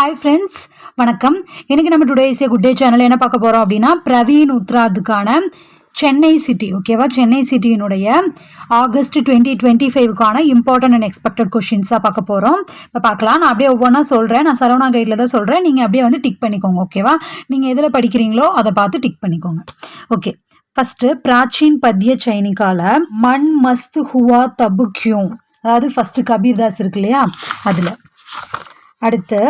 Hi friends வணக்கம். எனக்கு நம்ம today is good day channel என்ன பார்க்க போகிறோம் அப்படின்னா பிரவீன் உத்ராதுக்கான சென்னை சிட்டி ஓகேவா சென்னை சிட்டியினுடைய ஆகஸ்ட் டுவெண்ட்டி டுவெண்ட்டி ஃபைவ்க்கான இம்பார்ட்டன்ட் அண்ட் எக்ஸ்பெக்டட் கொஷின்ஸாக பார்க்க போகிறோம் இப்போ பார்க்கலாம். நான் அப்படியே ஒவ்வொன்றா சொல்கிறேன் நான் சரவணா கைடில் தான் சொல்கிறேன் நீங்கள் அப்படியே வந்து டிக் பண்ணிக்கோங்க ஓகேவா நீங்கள் எதில் படிக்கிறீங்களோ அதை பார்த்து டிக் பண்ணிக்கோங்க ஓகே ஃபஸ்ட்டு பிராச்சீன் பத்ய சைனிக்கால மண் மஸ்து ஹுவா தபு கியூ அதாவது ஃபஸ்ட்டு கபீர்தாஸ் இருக்கு இல்லையா? அதில். அடுத்து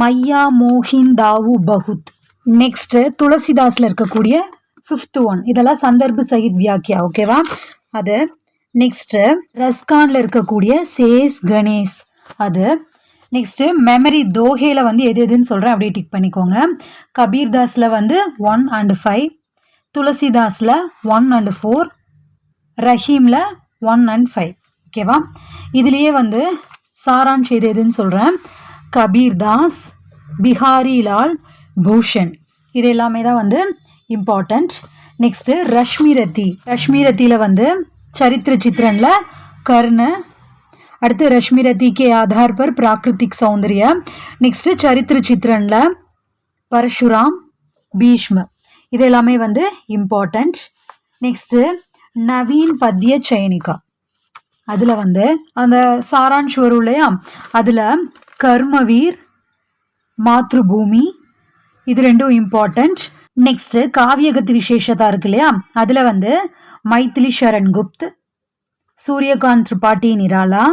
மையா மோஹிந்தாவு பகுத். நெக்ஸ்ட்டு துளசிதாஸில் இருக்கக்கூடிய ஃபிஃப்த்து ஒன் இதெல்லாம் சந்தர்ப்பு சகித் வியாக்கியா ஓகேவா அது நெக்ஸ்ட்டு ரஸ்கானில் இருக்கக்கூடிய சேஸ் கணேஷ். அது நெக்ஸ்ட்டு மெமரி தோஹேல வந்து எது எதுன்னு சொல்கிறேன் அப்படியே டிக் பண்ணிக்கோங்க. கபீர் தாஸில் வந்து ஒன் அண்ட் ஃபைவ் துளசிதாஸில் ஒன் அண்ட் ஃபோர் ரஹீமில் ஒன் அண்ட் ஃபைவ் ஓகேவா இதுலேயே வந்து சாரான்ஷ் எது எதுன்னு சொல்கிறேன் கபீர்தாஸ் பிஹாரிலால் பூஷன். இது எல்லாமே தான் வந்து இம்பார்ட்டண்ட் நெக்ஸ்ட்டு ரஷ்மி ரத்தி ரஷ்மி ரத்தியில் வந்து சரித்திர சித்திரனில் கர்ண. அடுத்து ரஷ்மிரதி கே ஆதார் பர் பிராகிருத்திக் சௌந்தர்ய. நெக்ஸ்ட்டு சரித்திர சித்திரனில் பரஷுராம் பீஷ்ம. இது எல்லாமே வந்து இம்பார்ட்டண்ட் நெக்ஸ்ட்டு நவீன் பத்ய சைனிகா. அதில் வந்து அந்த சாரான்ஷ் வரும் இல்லையா அதில் கர்மவீர் மாத்ருபூமி இது ரெண்டும் இம்பார்ட்டண்ட் நெக்ஸ்ட்டு காவியகத்து விசேஷதா இருக்கு இல்லையா? அதில் வந்து மைத்திலி சரண் குப்த் சூரியகாந்த் திரிபாட்டி நிராலா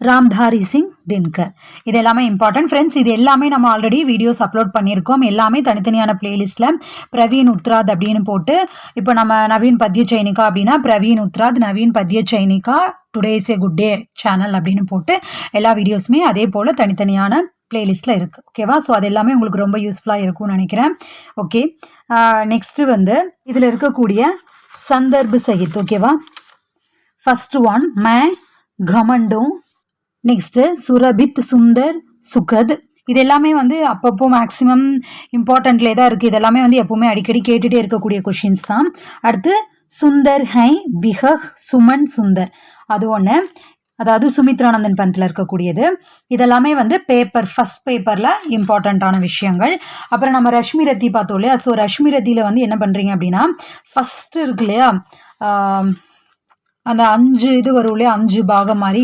ராம்தாரி சிங் தின்கர். இது எல்லாமே இம்பார்ட்டன்ட் ஃப்ரெண்ட்ஸ் இது எல்லாமே நம்ம ஆல்ரெடி வீடியோஸ் அப்லோட் பண்ணியிருக்கோம். எல்லாமே தனித்தனியான பிளேலிஸ்ட்டில் பிரவீன் உத்ராத் அப்படின்னு போட்டு இப்போ நம்ம நவீன் பத்ய சைனிகா அப்படின்னா பிரவீன் உத்ராத் நவீன் பத்ய சைனிகா today's a good day channel அப்படின்னு போட்டு எல்லா வீடியோஸுமே அதே போல் தனித்தனியான பிளேலிஸ்ட்டில் இருக்குது ஓகேவா ஸோ அது எல்லாமே உங்களுக்கு ரொம்ப யூஸ்ஃபுல்லாக இருக்கும்னு நினைக்கிறேன். ஓகே நெக்ஸ்ட்டு வந்து இதில் இருக்கக்கூடிய சந்தர்பு சகித். ஓகேவா ஃபர்ஸ்ட் ஒன் மே கமண்டும் நெக்ஸ்ட்டு சுரபித் சுந்தர் சுகத் இது எல்லாமே வந்து அப்பப்போ மேக்ஸிமம் இம்பார்ட்டண்ட்லே தான் இருக்குது இதெல்லாமே வந்து எப்போவுமே அடிக்கடி கேட்டுகிட்டே இருக்கக்கூடிய கொஷின்ஸ் தான். அடுத்து சுந்தர் ஹை விஹஹ் சுமன் சுந்தர் அது ஒன்று அதாவது சுமித்ரானந்தன் பந்தில் இருக்கக்கூடியது. இதெல்லாமே வந்து பேப்பர் ஃபஸ்ட் பேப்பரில் இம்பார்ட்டண்ட்டான விஷயங்கள். அப்புறம் நம்ம ரஷ்மி ரத்தி பார்த்தோம் இல்லையா? ஸோ ரஷ்மி ரத்தியில் வந்து என்ன பண்ணுறீங்க அப்படின்னா ஃபஸ்ட்டு இருக்கு இல்லையா? அந்த அஞ்சு இது வரும் இல்லையா? அஞ்சு பாகம் மாதிரி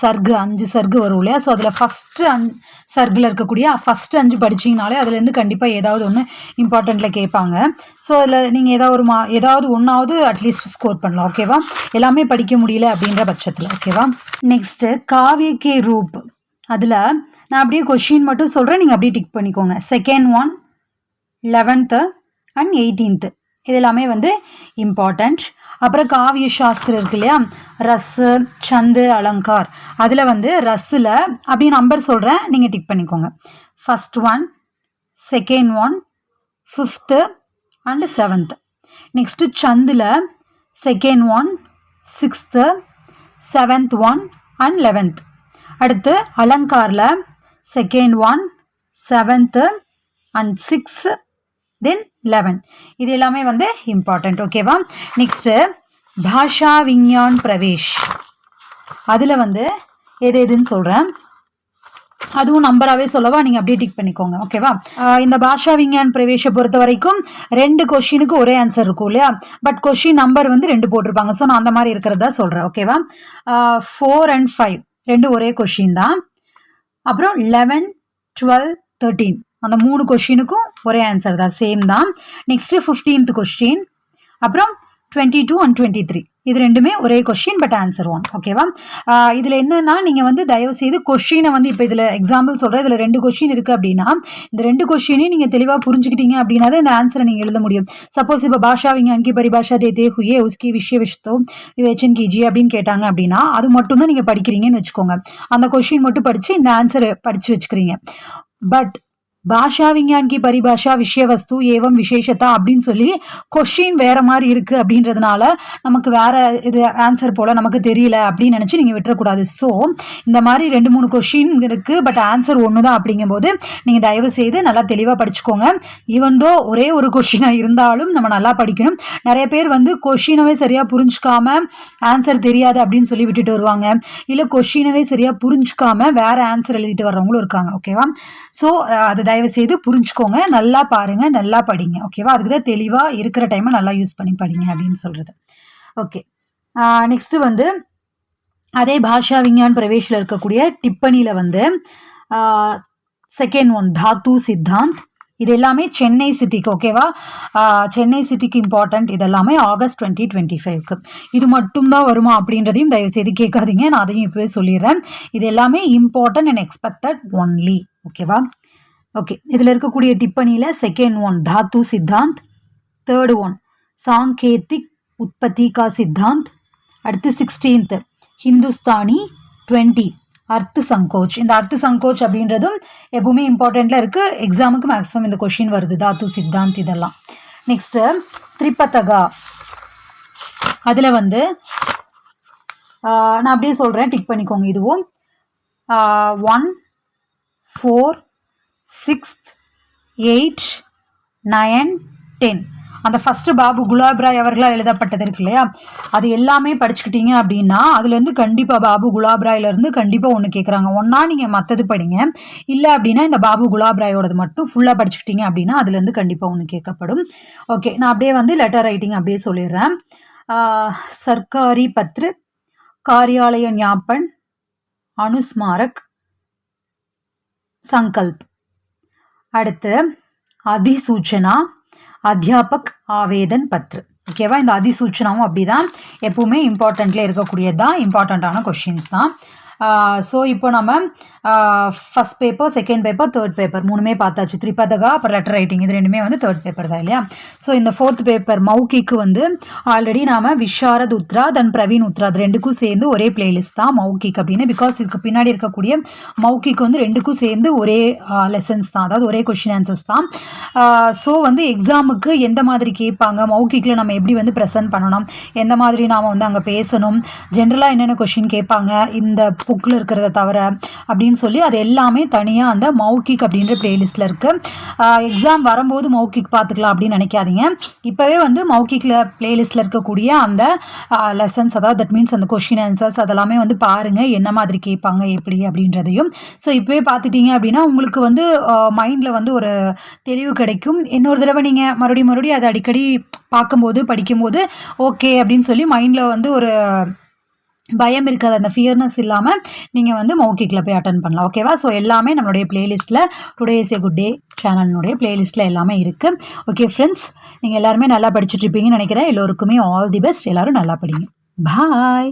சர்க்கு அஞ்சு சர்கு வரும் இல்லையா? ஸோ அதில் ஃபஸ்ட்டு அஞ் சர்க்கில் இருக்கக்கூடிய ஃபஸ்ட்டு அஞ்சு படிச்சிங்கனாலே அதுலேருந்து கண்டிப்பாக ஏதாவது ஒன்று இம்பார்ட்டண்ட்டில் கேட்பாங்க. ஸோ அதில் நீங்கள் ஏதாவது ஒரு மா ஏதாவது ஒன்றாவது அட்லீஸ்ட் ஸ்கோர் பண்ணலாம் ஓகேவா எல்லாமே படிக்க முடியல அப்படின்ற பட்சத்தில் ஓகேவா நெக்ஸ்ட்டு காவிய கே ரூப். அதில் நான் அப்படியே கொஷின் மட்டும் சொல்கிறேன் நீங்கள் அப்படியே டிக் பண்ணிக்கோங்க. Second one eleventh and eighteenth இது எல்லாமே வந்து இம்பார்ட்டண்ட் அப்புறம் காவிய சாஸ்திரம் இருக்கு இல்லையா? ரஸ்ஸு சந்து அலங்கார். அதில் வந்து ரஸ்ஸில் அப்படியே நம்பர் சொல்கிறேன் நீங்கள் டிக் பண்ணிக்கோங்க. First one second one fifth and seventh next சந்தில் second one sixth seventh one and eleventh அடுத்து அலங்காரில் second one seventh and six then eleven இது எல்லாமே வந்து இம்பார்ட்டண்ட் ஓகேவா நெக்ஸ்ட்டு பாஷா விஞ்ஞான் பிரவேஷ். அதில் வந்து எது எதுன்னு சொல்கிறேன் அதுவும் நம்பராகவே சொல்லவா? நீங்கள் அப்படியே டிக் பண்ணிக்கோங்க ஓகேவா இந்த பாஷா விஞ்ஞான் பிரவேஷை பொறுத்த வரைக்கும் ரெண்டு கொஷினுக்கு ஒரே ஆன்சர் இருக்கும் இல்லையா? பட் கொஷின் நம்பர் வந்து ரெண்டு போட்டிருப்பாங்க. ஸோ நான் அந்த மாதிரி இருக்கிறதா சொல்கிறேன் ஓகேவா ஃபோர் அண்ட் ஃபைவ் ரெண்டு ஒரே கொஷின் தான். அப்புறம் லெவன் டுவெல் தேர்ட்டீன் அந்த மூணு கொஷினுக்கும் ஒரே ஆன்சர் தான் சேம் தான். நெக்ஸ்ட்டு ஃபிஃப்டீன்த் கொஸ்டின் அப்புறம் twenty two and twenty three இது ரெண்டுமே ஒரே கொஷின் பட் ஆன்சர் ஒன் ஓகேவா இதில் என்னென்னா நீங்கள் வந்து தயவு செய்து கொஷினை வந்து இப்போ இதில் எக்ஸாம்பிள் சொல்கிறேன் இதில் ரெண்டு கொஷின் இருக்குது அப்படின்னா இந்த ரெண்டு கொஷினையும் நீங்கள் தெளிவாக புரிஞ்சுக்கிட்டீங்க அப்படின்னா தான் இந்த ஆன்சரை நீங்கள் எழுத முடியும். சப்போஸ் இப்போ பாஷா விஞ்ஞான் கி பரிபாஷா தே ஹுயே உஸ்கி விஷய விஷ்தோ விவேச்சன் கிஜி அப்படின்னு கேட்டாங்க அப்படின்னா அது மட்டும் தான் நீங்கள் படிக்கிறீங்கன்னு வச்சுக்கோங்க. அந்த கொஷின் மட்டும் படித்து இந்த ஆன்சரை படித்து வச்சுக்கிறீங்க. பட் பாஷா விஞ்ஞான்கி பரிபாஷா விஷய வஸ்து ஏவம் விசேஷத்தா அப்படின்னு சொல்லி கொஷின் வேற மாதிரி இருக்கு அப்படின்றதுனால நமக்கு வேற இது ஆன்சர் போல நமக்கு தெரியல அப்படின்னு நினச்சி நீங்கள் விட்டுறக்கூடாது. ஸோ இந்த மாதிரி ரெண்டு மூணு கொஷின் இருக்கு. பட் ஆன்சர் ஒன்று தான் அப்படிங்கும்போது நீங்கள் தயவு செய்து நல்லா தெளிவாக படிச்சுக்கோங்க. ஈவன் தோ ஒரே ஒரு கொஷினாக இருந்தாலும் நம்ம நல்லா படிக்கணும். நிறைய பேர் வந்து கொஷினவே சரியாக புரிஞ்சுக்காம ஆன்சர் தெரியாது அப்படின்னு சொல்லி விட்டுட்டு வருவாங்க. இல்லை கொஷினவே சரியாக புரிஞ்சுக்காம வேற ஆன்சர் எழுதிட்டு வர்றவங்களும் இருக்காங்க. ஓகேவா ஸோ அது தயவு செய்து புரிஞ்சுக்கோங்க. நல்லா பாருங்க நல்லா படிங்க ஓகேவா அதுக்கு தான் தெளிவாக இருக்கிற டைமை நல்லா யூஸ் பண்ணி படிங்க அப்படின்னு சொல்கிறது ஓகே நெக்ஸ்ட்டு வந்து அதே பாஷா விஞ்ஞான் பிரவேஷில் இருக்கக்கூடிய டிப்பணியில் வந்து செகண்ட் ஒன் தாத்து சித்தாந்த். இது எல்லாமே சென்னை சிட்டிக்கு ஓகேவா சென்னை சிட்டிக்கு இம்பார்ட்டண்ட் இது எல்லாமே ஆகஸ்ட் டுவெண்ட்டி டுவெண்ட்டி ஃபைவ்க்கு இது மட்டும்தான் வருமா அப்படின்றதையும் தயவுசெய்து கேட்காதீங்க. நான் அதையும் இப்போவே சொல்லிடுறேன். இது எல்லாமே இம்பார்ட்டன்ட் அண்ட் எக்ஸ்பெக்டட் ஒன்லி ஓகேவா ஓகே இதில் இருக்கக்கூடிய டிப்பணியில் செகண்ட் ஒன் தாத்து சித்தாந்த் தேர்டு ஒன் சாங்கேத்திக் உற்பத்தி கா சித்தாந்த் அடுத்து சிக்ஸ்டீன்த்து ஹிந்துஸ்தானி டுவெண்ட்டி அர்த்து சங்கோச் இந்த அர்த்து சங்கோச் அப்படின்றதும் எப்பவுமே இம்பார்ட்டண்ட்டில் இருக்குது எக்ஸாமுக்கு மேக்ஸிமம் இந்த கொஷின் வருது. தாத்து சித்தாந்த் இதெல்லாம். நெக்ஸ்ட்டு திரிபத்தகா அதில் வந்து நான் அப்படியே சொல்கிறேன் டிக் பண்ணிக்கோங்க இதுவும். One four sixth eight nine ten. அந்த ஃபஸ்ட்டு பாபு குலாப் ராய் அவர்களால் எழுதப்பட்டது இருக்கு இல்லையா? அது எல்லாமே படிச்சுக்கிட்டீங்க அப்படின்னா அதுலேருந்து கண்டிப்பாக பாபு குலாப் ராயிலேருந்து கண்டிப்பாக ஒன்று கேட்குறாங்க ஒன்றா நீங்கள் மற்றது படிங்க. இல்லை அப்படின்னா இந்த பாபு குலாப் ராயோடது மட்டும் ஃபுல்லாக படிச்சுக்கிட்டீங்க அப்படின்னா அதுலேருந்து கண்டிப்பாக ஒன்று கேட்கப்படும். ஓகே நான் அப்படியே வந்து லெட்டர் ரைட்டிங் அப்படியே சொல்லிடுறேன். சர்க்காரி பத்ரு காரியாலய ஞாபன் அனுஸ்மாரக் சங்கல்ப். அடுத்து அதிசூச்சனா அத்தியாபக் ஆவேதன் பத்ரு. ஓகேவா இந்த அதிசூச்சனாவும் அப்படிதான். எப்பவுமே இம்பார்ட்டண்ட்ல இருக்கக்கூடியது தான் இம்பார்ட்டண்ட்டான கொஷின்ஸ் தான். ஸோ இப்போ நம்ம first paper second paper third paper மூணுமே பார்த்தாச்சு. திரிபதகா அப்புறம் லெட்டர் ரைட்டிங் இது ரெண்டுமே வந்து தேர்ட் பேப்பர் தான் இல்லையா? ஸோ இந்த ஃபோர்த் பேப்பர் மௌகிக்கு வந்து ஆல்ரெடி நாம் விஷாரத் உத்ரா தென் பிரவீன் உத்ரா அது ரெண்டுக்கும் சேர்ந்து ஒரே பிளேலிஸ்ட் தான் மௌகிக் அப்படின்னு. பிகாஸ் இதுக்கு பின்னாடி இருக்கக்கூடிய மௌகிக் வந்து ரெண்டுக்கும் சேர்ந்து ஒரே லெசன்ஸ் தான் அதாவது ஒரே கொஷின் ஆன்சர்ஸ் தான். ஸோ வந்து எக்ஸாமுக்கு எந்த மாதிரி கேட்பாங்க மௌகிக்கில் நம்ம எப்படி வந்து ப்ரெசென்ட் பண்ணணும் எந்த மாதிரி நாம் வந்து அங்கே பேசணும் ஜென்ரலாக என்னென்ன கொஷின் கேட்பாங்க இந்த புக்கில் இருக்கிறத தவிர அப்படின்னு சொல்லி அது எல்லாமே தனியாக அந்த மௌகிக் அப்படின்ற பிளேலிஸ்ட்டில் இருக்குது எக்ஸாம் வரும்போது மௌகிக் பார்த்துக்கலாம் அப்படின்னு நினைக்காதீங்க. இப்போவே வந்து மௌகிக்கில் பிளேலிஸ்ட்டில் இருக்கக்கூடிய அந்த லெசன்ஸ் அதாவது தட் மீன்ஸ் அந்த கொஷின் ஆன்சர்ஸ் அதெல்லாமே வந்து பாருங்கள் என்ன மாதிரி கேட்பாங்க எப்படி அப்படின்றதையும். ஸோ இப்போவே பார்த்துட்டீங்க அப்படின்னா உங்களுக்கு வந்து மைண்டில் வந்து ஒரு தெளிவு கிடைக்கும். இன்னொரு தடவை நீங்கள் மறுபடியும் மறுபடியும் அதை அடிக்கடி பார்க்கும்போது படிக்கும்போது ஓகே அப்படின்னு சொல்லி மைண்டில் வந்து ஒரு பயம் இருக்காது. அந்த ஃபியர்னஸ் இல்லாமல் நீங்கள் வந்து மௌக்கிக்கில் போய் அட்டன் பண்ணலாம். ஓகேவா ஸோ எல்லாமே நம்மளுடைய பிளேலிஸ்ட்டில் today is a good day சேனலினுடைய பிளேலிஸ்ட்டில் எல்லாமே இருக்குது ஓகே ஃப்ரெண்ட்ஸ் நீங்கள் எல்லாருமே நல்லா படிச்சுட்டு இருப்பீங்கன்னு நினைக்கிறேன். எல்லோருக்குமே ஆல் தி பெஸ்ட் எல்லோரும் நல்லா படிங்க. பாய்